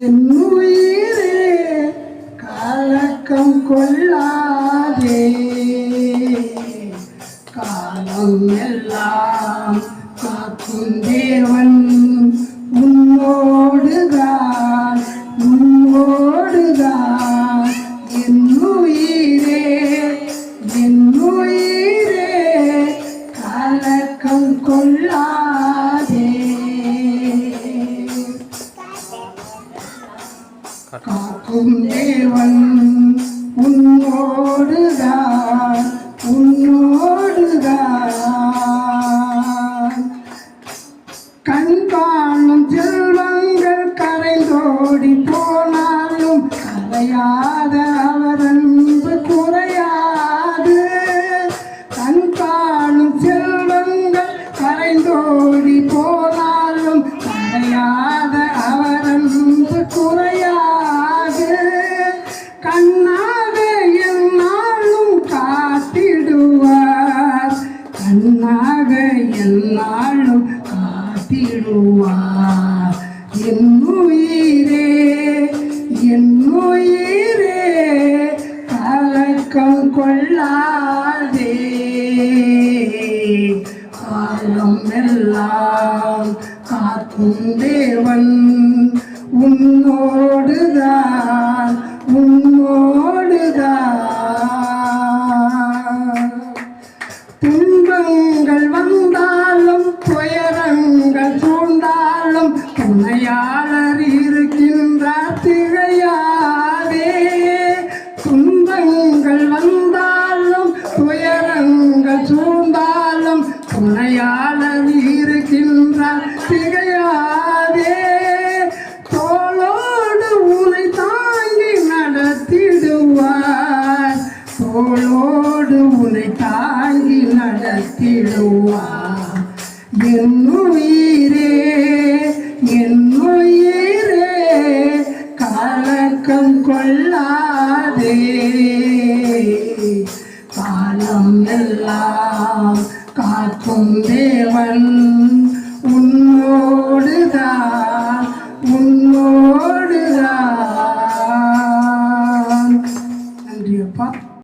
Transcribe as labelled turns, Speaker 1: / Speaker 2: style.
Speaker 1: என்னுயிரே கலக்கம் கொள்ளாதே. காலம் எல்லாம் காக்கும் தேவன் உன்னோடுதான் உன்னோடுதான். என்னுயிரே என்னுயிரே கலக்கம் கொள்ளாதே. காக்கும் தேவன் கண்ணாக என்னாலும் காத்திடுவார். கண்ணாக என்னாலும் காத்திடுவார் என்னுயிரே என்னுயிரே கலக்கம் கொள்ளாதே. காலம் எல்லாம் காக்கும் தேவன் உன்னோ தோளோடு உன்னை தாங்கி நடத்திடுவா. என்னுயிரே என்னுயிரே கலக்கம் கொள்ளாதே. காலம் எல்லாம் காக்கும் தேவன்